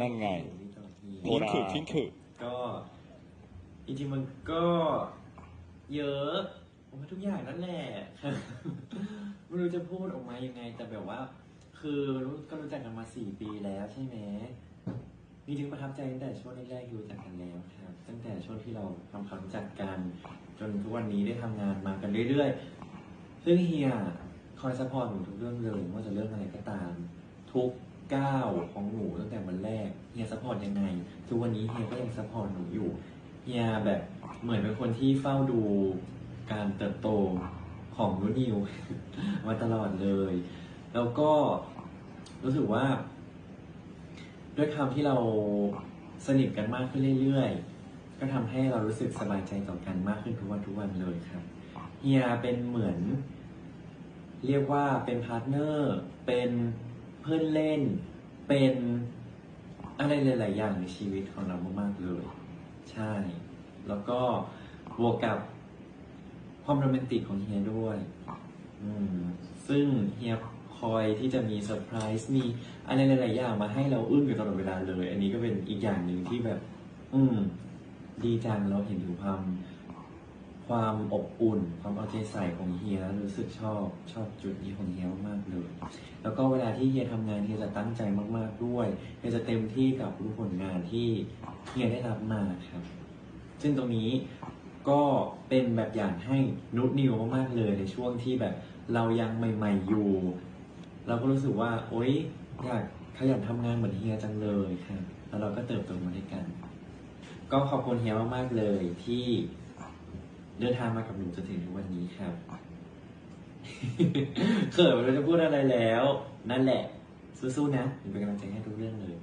นั่นไงที่ต่อเฮียโอ้ทิ้งคือทิ้งคือก็จริงๆมันก็เยอะผมว่าทุกอย่างนั่นแหละ ไม่รู้จะพูดออกมายังไง แต่แบบว่า คือรู้ก็รู้จักกันมาสี่ปีแล้วใช่ไหมมีถึงประทับใจตั้งแต่ช่วงแรกๆที่รู้จักกันแล้วครับตั้งแต่ช่วงที่เราทำความรู้จักกัน จนทุกวันนี้ได้ทำงานมากันเรื่อยๆ ซึ่งเฮียคอยซัพพอร์ตหนูทุกเรื่องเลยไม่ว่าจะเรื่องอะไรก็ตาม ทุก ก้าวของหนูตั้งแต่วันแรกเฮียซัพพอร์ตยังไงทุกวันนี้เฮียก็ยังซัพพอร์ตหนูอยู่เฮียแบบเหมือนเป็นคนที่เฝ้าดูการเติบโตของนุนิว มาตลอดเลย แล้วก็รู้สึกว่า ด้วยคำที่เราสนิทกันมากขึ้นเรื่อยๆ ก็ทำให้เรารู้สึกสบายใจต่อกันมากขึ้นทุกวันทุกวันเลยครับเฮียเป็นเหมือน เรียกว่าเป็นพาร์ทเนอร์เป็น เพื่อนเล่นเป็นอะไรหลาย ๆ อย่างในชีวิตของเรามากๆเลย ใช่ แล้วก็บวกกับความโรแมนติกของเฮียด้วย อืม ซึ่งเฮียคอยที่จะมีเซอร์ไพรส์มีอะไรหลาย ๆ อย่างมาให้เราอึ้งอยู่ตลอดเวลาเลย อันนี้ก็เป็นอีกอย่างหนึ่งที่แบบ อืม ดีจังเราเห็นถึงความ ความอบอุ่น ความเอาใจใส่ของเฮียรู้สึกชอบชอบจุดนี้ของเฮียมากๆเลย แล้วก็เวลาที่เฮียทำงานเฮียจะตั้งใจมากๆด้วยเฮียจะเต็มที่กับทุกผลงานที่เฮียได้รับมาครับ ซึ่งตรงนี้ก็เป็นแบบอย่างให้นุชนิวมากๆเลยในช่วงที่แบบเรายังใหม่ ๆอยู่ เราก็รู้สึกว่า โอ๊ยอยากขยันทำงานเหมือนเฮียจังเลยครับแล้วเราก็เติบโตมาด้วยกัน ก็ขอบคุณเฮียมากๆเลยที่ เดินทางมากับหนูจนถึงทุกวันนี้ครับเขินไม่รู้จะพูดอะไรแล้ว นั่นแหละ สู้ๆนะหนูเป็นกำลังใจให้ทุกเรื่องเลย